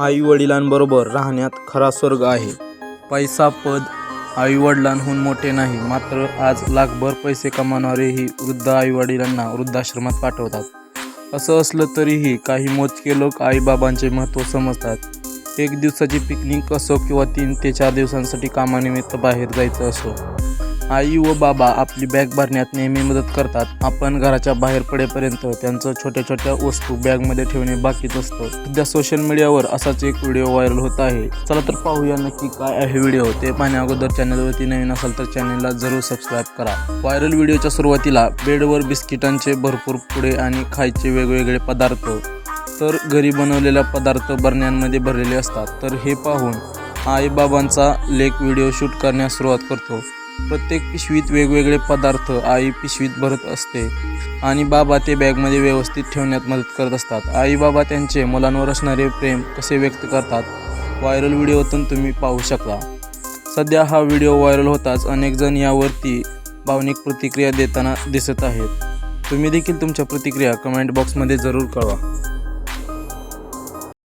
आई वडिलांबरोबर राहण्यात खरा स्वर्ग आहे. पैसा पद आई वडिलांहून मोठे नाही मात्र आज लाखभर पैसे कमावणारेही वृद्ध आई वडिलांना वृद्धाश्रमात पाठवतात. असं असलं तरीही काही मोजके लोक आईबाबांचे महत्त्व समजतात. एक दिवसाची पिकनिक असो किंवा तीन ते चार दिवसांसाठी कामानिमित्त बाहेर जायचं असो. आई व बाबा आपली बॅग भरण्यात नेहमी मदत करतात. आपण घराच्या बाहेर पडेपर्यंत त्यांचं छोट्या छोट्या वस्तू बॅगमध्ये ठेवणे बाकीच असतं. सध्या सोशल मीडियावर असाच एक व्हिडिओ व्हायरल होत आहे. चला तर पाहूया नक्की काय आहे व्हिडिओ ते पाहण्या अगोदर चॅनलवरती नवीन असाल तर चॅनलला जरूर सबस्क्राईब करा. व्हायरल व्हिडिओच्या सुरुवातीला बेडवर बिस्किटांचे भरपूर पुडे आणि खायचे वेगवेगळे पदार्थ तर घरी बनवलेल्या पदार्थ बरण्यांमध्ये भरलेले असतात. तर हे पाहून आई बाबांचा लेक व्हिडिओ शूट करण्यास सुरुवात करतो. प्रत्येक पिशवीत वेगवेगळे पदार्थ आई पिशवीत भरत असते आणि बाबा ते बॅगमध्ये व्यवस्थित ठेवण्यात मदत करत असतात. आई बाबा त्यांचे मुलांवर असणारे प्रेम कसे व्यक्त करतात व्हायरल व्हिडिओतून तुम्ही पाहू शकता. सध्या हा व्हिडिओ व्हायरल होताच अनेकजण यावरती भावनिक प्रतिक्रिया देताना दिसत आहेत. तुम्ही देखील तुमच्या प्रतिक्रिया कमेंट बॉक्समध्ये जरूर कळवा.